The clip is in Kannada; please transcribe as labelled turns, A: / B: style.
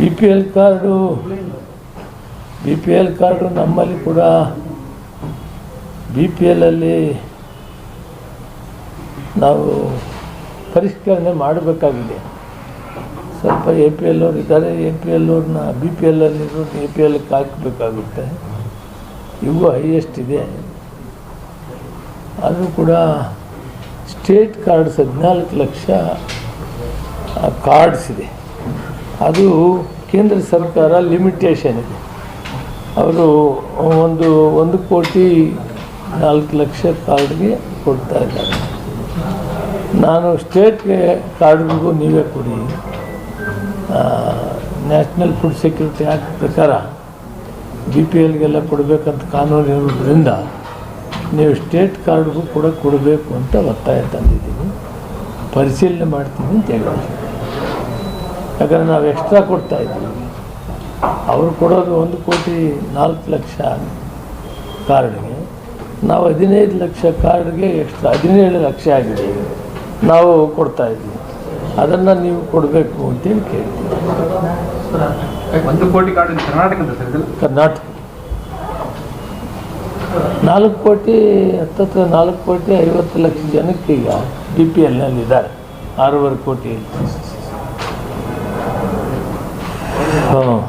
A: B P L card B P L card ನಮ್ಮಲ್ಲಿ ಕೂಡ ಬಿ ಪಿ ಎಲ್ಲಲ್ಲಿ ನಾವು ಪರಿಷ್ಕರಣೆ ಮಾಡಬೇಕಾಗಿದೆ. ಸ್ವಲ್ಪ ಎ ಪಿ ಎಲ್ ಅವ್ರು ಇದ್ದಾರೆ ಎ ಪಿ ಎಲ್ ಅವ್ರನ್ನ ಬಿ ಪಿ ಎಲ್ಲಲ್ಲಿರೋ ಎ ಪಿ ಎಲ್ಗೆ ಹಾಕಬೇಕಾಗುತ್ತೆ. ಇವು ಹೈಯೆಸ್ಟ್ ಇದೆ. ಆದರೂ ಕೂಡ ಸ್ಟೇಟ್ ಕಾರ್ಡ್ಸ್ ಹದಿನಾಲ್ಕು ಲಕ್ಷ ಕಾರ್ಡ್ಸ್ ಇದೆ. ಅದು ಕೇಂದ್ರ ಸರ್ಕಾರ ಲಿಮಿಟೇಷನ್ ಇದೆ. ಅವರು ಒಂದು ಒಂದು ಕೋಟಿ ನಾಲ್ಕು ಲಕ್ಷ ಕಾರ್ಡ್ಗೆ ಕೊಡ್ತಾ ಇದ್ದಾರೆ. ನಾನು ಸ್ಟೇಟ್ಗೆ ಕಾರ್ಡ್ಗಳಿಗೂ ನೀವೇ ಕೊಡಿ. ನ್ಯಾಷನಲ್ ಫುಡ್ ಸೆಕ್ಯೂರಿಟಿ ಆ್ಯಕ್ಟ್ ಪ್ರಕಾರ ಬಿ ಪಿ ಎಲ್ಗೆಲ್ಲ ಕೊಡಬೇಕಂತ ಕಾನೂನು ಇರೋದ್ರಿಂದ ನೀವು ಸ್ಟೇಟ್ ಕಾರ್ಡ್ಗೂ ಕೂಡ ಕೊಡಬೇಕು ಅಂತ ಒತ್ತಾಯ ತಂದಿದ್ದೀನಿ. ಪರಿಶೀಲನೆ ಮಾಡ್ತೀನಿ ಅಂತ ಹೇಳಿದ್ರು ಯಾಕಂದರೆ ನಾವು ಎಕ್ಸ್ಟ್ರಾ ಕೊಡ್ತಾ ಇದ್ದೀವಿ. ಅವರು ಕೊಡೋದು ಒಂದು ಕೋಟಿ ನಾಲ್ಕು ಲಕ್ಷ ಕಾರ್ಡ್ಗೆ. ನಾವು ಹದಿನೈದು ಲಕ್ಷ ಕಾರ್ಡ್ಗೆ ಎಕ್ಸ್ಟ್ರಾ ಹದಿನೇಳು ಲಕ್ಷ ಆಗಿದೆ. ನಾವು ಕೊಡ್ತಾ ಇದ್ದೀವಿ. ಅದನ್ನು ನೀವು ಕೊಡಬೇಕು ಅಂತೇಳಿ ಕೇಳ್ತೀವಿ.
B: ಒಂದು ಕೋಟಿ ಕಾರ್ಡ್ ಕರ್ನಾಟಕದ
A: ಕರ್ನಾಟಕ. ನಾಲ್ಕು ಕೋಟಿ ಹತ್ತತ್ರ ನಾಲ್ಕು ಕೋಟಿ ಐವತ್ತು ಲಕ್ಷ ಜನಕ್ಕೆ ಈಗ ಡಿ ಪಿ ಎಲ್ನಲ್ಲಿದ್ದಾರೆ ಆರೂವರೆ ಕೋಟಿ. 嗯。